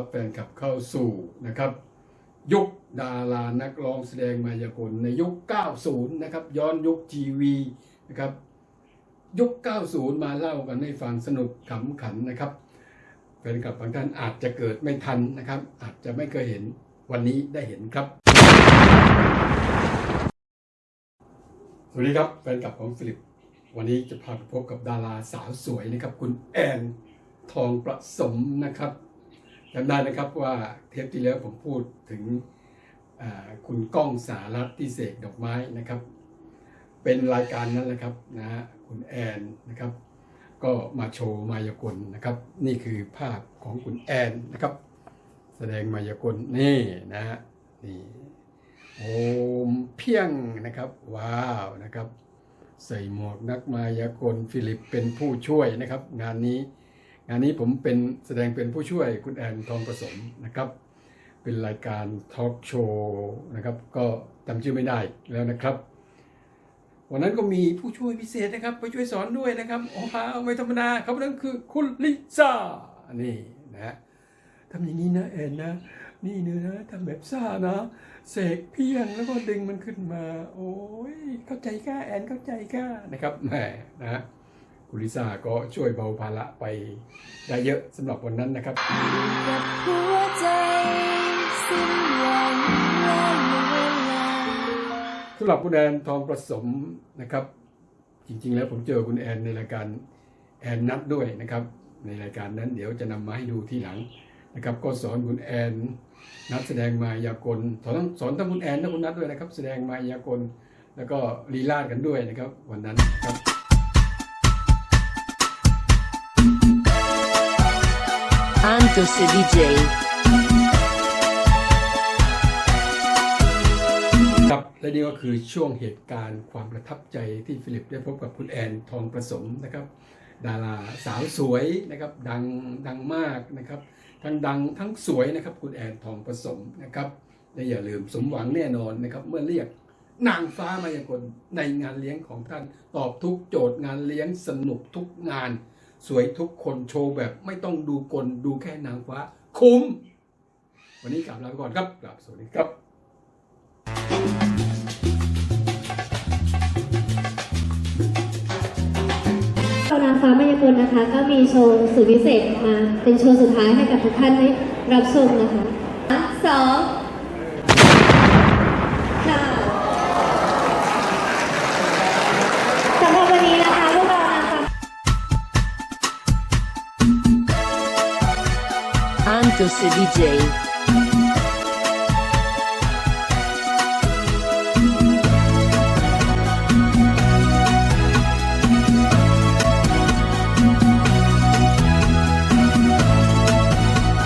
รับแฟนคลับเข้าสู่นะครับ ยุคดารานักร้องแสดงมายากลในยุค 90 นะครับ ย้อนยุคทีวีนะครับ ยุค 90 มาเล่ากันให้ฟังสนุกขำขันนะครับแฟนคลับบางท่านอาจจะเกิดไม่ทันนะครับ อาจจะไม่เคยเห็นวันนี้ได้เห็นครับ สวัสดีครับแฟนคลับของฟิลิป วันนี้จะพาไปพบกับดาราสาวสวยนะครับ คุณแอนทองประสมนะครับ จำได้นะครับว่าเทปที่แล้วผมพูดถึงคุณก้องสารัตที่เสกดอกไม้นะครับ เป็นรายการนั้นแหละครับนะฮะคุณแอนนะครับ ก็มาโชว์มายากลนะครับ นี่คือภาพของคุณแอนนะครับ แสดงมายากลนี่นะฮะนี่โอมเพียงนะครับ ว้าวนะครับ ใส่หมวกนักมายากลฟิลิปเป็นผู้ช่วยนะครับ งานนี้ งานนี้ผมเป็นแสดงเป็นผู้ช่วยคุณแอนทองผสมนะครับ เป็นรายการทอล์กโชว์นะครับ ก็จำชื่อไม่ได้แล้วนะครับ วันนั้นก็มีผู้ช่วยพิเศษนะครับไปช่วยสอนด้วยนะครับโอ้โหไม่ธรรมดาเขานั่นคือคุณลิซ่านี่นะฮะทำอย่างนี้นะแอนนะนี่เนื้อนะทำแบบซ่านะเสกเพียงแล้วก็ดึงมันขึ้นมา โอ้ยเข้าใจก้าแอนเข้าใจก้านะครับแหมนะฮะ คุณลิซ่าก็ช่วยเบาภาระไปได้เยอะสำหรับวันนั้นนะครับกับหัวใจสิ้นหวังและเวลาสำหรับคุณแอนทองประสมนะครับ จริงๆ แล้วผมเจอคุณแอนในรายการแอนนัดด้วยนะครับ ในรายการนั้นเดี๋ยวจะนำมาให้ดูที่หลังนะครับ ก็สอนคุณแอนนัดแสดงมายากลสอนทั้งสอนทั้งคุณแอนและคุณนัดด้วยนะครับ แสดงมายากลแล้วก็ลีลาดกันด้วยนะครับ วันนั้นครับ Antos DJ. ครับและนี่ก็คือช่วงเหตุการณ์ความประทับใจที่ฟิลิปได้พบกับคุณแอนทองประสมนะครับ ดาราสาวสวยนะครับดังดังมากนะครับทั้งดังทั้งสวยนะครับคุณแอนทองประสมนะครับและอย่าลืมสมหวังแน่นอนนะครับ เมื่อเรียกนางฟ้ามายากลในงานเลี้ยงของท่านตอบทุกโจทย์งานเลี้ยงสนุกทุกงาน สวยทุกคนโชว์แบบไม่ต้องดูกลดูแค่นางฟ้า คุ้ม วันนี้กลับลาไปก่อนครับกลับสวัสดีครับเรานางฟ้ามายากลนะคะ ก็มีโชว์สุดพิเศษมา เป็นโชว์สุดท้ายให้กับทุกท่านได้รับชมนะคะสอง eu DJ.